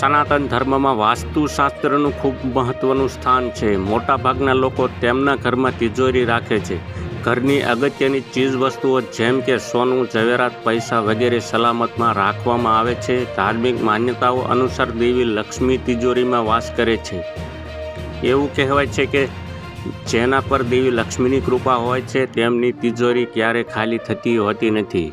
સનાતન ધર્મમાં વાસ્તુશાસ્ત્રનું ખૂબ મહત્ત્વનું સ્થાન છે. મોટાભાગના લોકો તેમના ઘરમાં તિજોરી રાખે છે. ઘરની અગત્યની ચીજવસ્તુઓ જેમ કે સોનું, ઝવેરાત, પૈસા વગેરે સલામતમાં રાખવામાં આવે છે. ધાર્મિક માન્યતાઓ અનુસાર દેવી લક્ષ્મી તિજોરીમાં વાસ કરે છે. એવું કહેવાય છે કે જેના પર દેવી લક્ષ્મીની કૃપા હોય છે, તેમની તિજોરી ક્યારે ખાલી થતી હોતી નથી.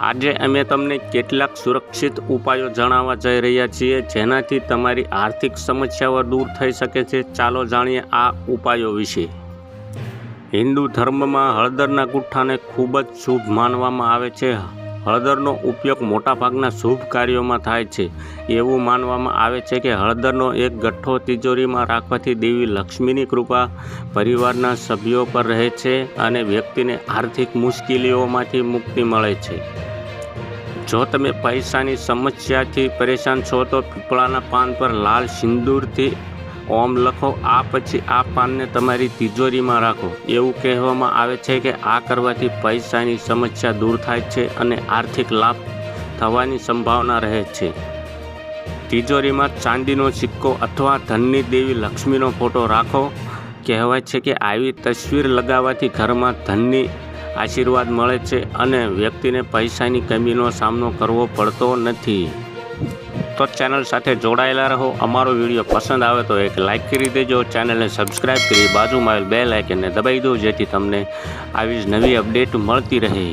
આજે અમે તમને કેટલાક સુરક્ષિત ઉપાયો જણાવવા જઈ રહ્યા છીએ, જેનાથી તમારી આર્થિક સમસ્યાઓ દૂર થઈ શકે છે. ચાલો જાણીએ આ ઉપાયો વિશે. હિન્દુ ધર્મમાં હળદરના ગુઠ્ઠાને ખૂબ જ શુભ માનવામાં આવે છે. હળદરનો ઉપયોગ મોટાભાગના શુભ કાર્યોમાં થાય છે. એવું માનવામાં આવે છે કે હળદરનો એક ગઠ્ઠો તિજોરીમાં રાખવાથી દેવી લક્ષ્મીની કૃપા પરિવારના સભ્યો પર રહે છે અને વ્યક્તિને આર્થિક મુશ્કેલીઓમાંથી મુક્તિ મળે છે. જો તમે પૈસાની સમસ્યાથી પરેશાન છો, તો પીપળાના પાન પર લાલ સિંદૂરથી ઓમ લખો. આ પછી આ પાનને તમારી તિજોરીમાં રાખો. એવું કહેવામાં આવે છે કે આ કરવાથી પૈસાની સમસ્યા દૂર થાય છે અને આર્થિક લાભ થવાની સંભાવના રહે છે. તિજોરીમાં ચાંદીનો સિક્કો અથવા ધનની દેવી લક્ષ્મીનો ફોટો રાખો. કહેવાય છે કે આવી તસવીર લગાવવાથી ઘરમાં ધનની આશીર્વાદ મળે છે અને વ્યક્તિને પૈસાની કમીનો સામનો કરવો પડતો નથી. તો ચેનલ સાથે જોડાયેલા રહો. અમારો વીડિયો પસંદ આવે તો એક લાઇક કરી દેજો. ચેનલને સબસ્ક્રાઈબ કરી બાજુમાં આવેલ બે લાઇકનને દબાવી દો જેથી તમને આવી જ નવી અપડેટ મળતી રહે.